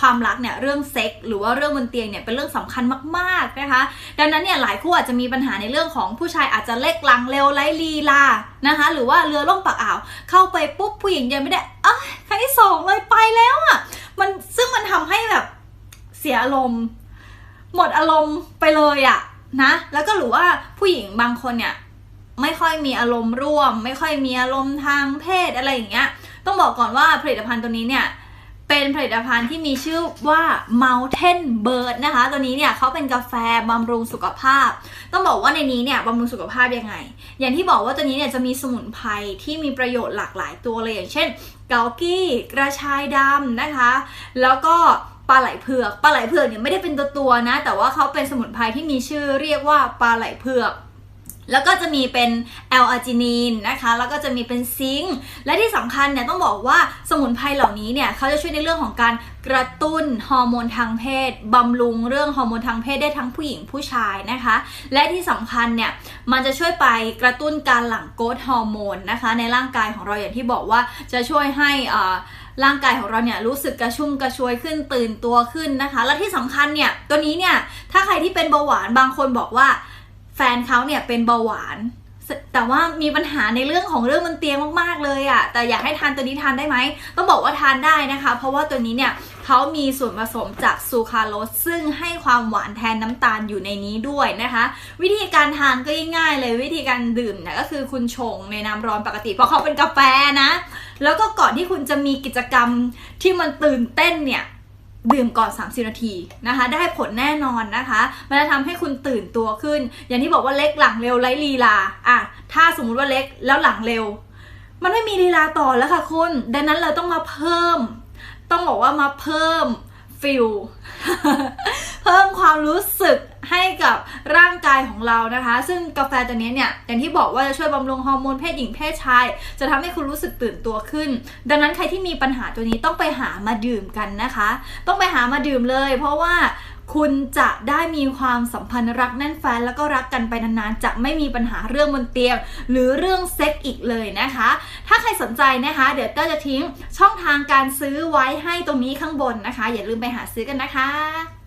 ความรักเนี่ยเรื่องเซ็กหรือว่าเรื่องบนเตียงเนี่ยเป็นเรื่องสำคัญมากๆนะคะ ดังนั้นเนี่ยหลายคู่อาจจะมีปัญหาในเรื่องของผู้ชายอาจจะเล็กลังเร็วไร้ลีลานะคะ หรือว่าเรือล่มปากอ่าว เข้าไปปุ๊บผู้หญิงยังไม่ได้อ้ยครั้งที่สองเลยไปแล้วอะ่ะมันซึ่งมันทำให้แบบเสียอารมณ์ หมดอารมณ์ไปเลยอะนะแล้วก็หรือว่าผู้หญิงบางคนเนี่ยไม่ค่อยมีอารมณ์ร่วม ไม่ค่อยมีอารมณ์ทางเพศอะไรอย่างเงี้ย ต้องบอกก่อนว่าผลิตภัณฑ์ตัวนี้เนี่ย เป็นผลิตภัณฑ์ที่มีชื่อว่า Mountain Bird นะคะ ตัวนี้เนี่ยเขาเป็นกาแฟบำรุงสุขภาพ ต้องบอกว่าในนี้เนี่ยบำรุงสุขภาพยังไง อย่างที่บอกว่าตัวนี้เนี่ยจะมีสมุนไพรที่มีประโยชน์หลากหลายตัวเลยอย่างเช่นเกากี้กระชายดำนะคะ แล้วก็ปลาไหลเผือก ปลาไหลเผือกเนี่ยไม่ได้เป็นตัวตัวๆนะ แต่ว่าเขาเป็นสมุนไพรที่มีชื่อเรียกว่าปลาไหลเผือก แล้วก็จะมีเป็นแอลอาจินีนนะคะ แล้วก็จะมีเป็นซิงค์ และที่สำคัญเนี่ยต้องบอกว่าสมุนไพรเหล่านี้เนี่ยเขาจะช่วยในเรื่องของการกระตุ้นฮอร์โมนทางเพศบำรุงเรื่องฮอร์โมนทางเพศได้ทั้งผู้หญิงผู้ชายนะคะ และที่สำคัญเนี่ยมันจะช่วยไปกระตุ้นการหลั่งโกรทฮอร์โมนนะคะ ในร่างกายของเราอย่างที่บอกว่าจะช่วยให้อ่าร่างกายของเราเนี่ยรู้สึกกระชุ่มกระชวยขึ้นตื่นตัวขึ้นนะคะ และที่สำคัญเนี่ยตัวนี้เนี่ยถ้าใครที่เป็นเบาหวานบางคนบอกว่า แฟนเขาเนี่ยเป็นเบาหวาน แต่ว่ามีปัญหาในเรื่องของเรื่องบนเตียงมากๆเลยอะ่ะ แต่อยากให้ทานตัวนี้ทานได้ไหม ต้องบอกว่าทานได้นะคะ เพราะว่าตัวนี้เนี่ยเขามีส่วนผสมจากซูคราโลสซึ่งให้ความหวานแทนน้ำตาลอยู่ในนี้ด้วยนะคะ วิธีการทานก็ง่ายๆเลยวิธีการดื่มเนี่ยก็คือคุณชงในน้ำร้อนปกติ เพราะเขาเป็นกาแฟนะ แล้วก็ก่อนที่คุณจะมีกิจกรรมที่มันตื่นเต้นเนี่ย ดื่มก่อน 30 นาทีนะคะ ได้ผลแน่นอนนะคะ มันจะทำให้คุณตื่นตัวขึ้น อย่างที่บอกว่าเล็กหลังเร็วไร้ลีลาอะถ้าสมมุติว่าเล็กแล้วหลังเร็ว มันไม่มีลีลาต่อแล้วค่ะคุณ ดังนั้นเราต้องมาเพิ่ม ต้องบอกว่ามาเพิ่มฟิลเพิ่มความรู้สึก ให้กับร่างกายของเรานะคะ ซึ่งกาแฟตัวนี้เนี่ยอย่างที่บอกว่าจะช่วยบำรุงฮอร์โมนเพศหญิงเพศชาย จะทำให้คุณรู้สึกตื่นตัวขึ้น ดังนั้นใครที่มีปัญหาตัวนี้ต้องไปหามาดื่มกันนะคะ ต้องไปหามาดื่มเลย เพราะว่าคุณจะได้มีความสัมพันธ์รักแน่นแฟนแล้วก็รักกันไปนานๆ จะไม่มีปัญหาเรื่องบนเตียง หรือเรื่องเซ็กอีกเลยนะคะ ถ้าใครสนใจนะคะ เดี๋ยวก็จะทิ้งช่องทางการซื้อไว้ให้ตรงนี้ข้างบนนะคะ อย่าลืมไปหาซื้อกันนะคะ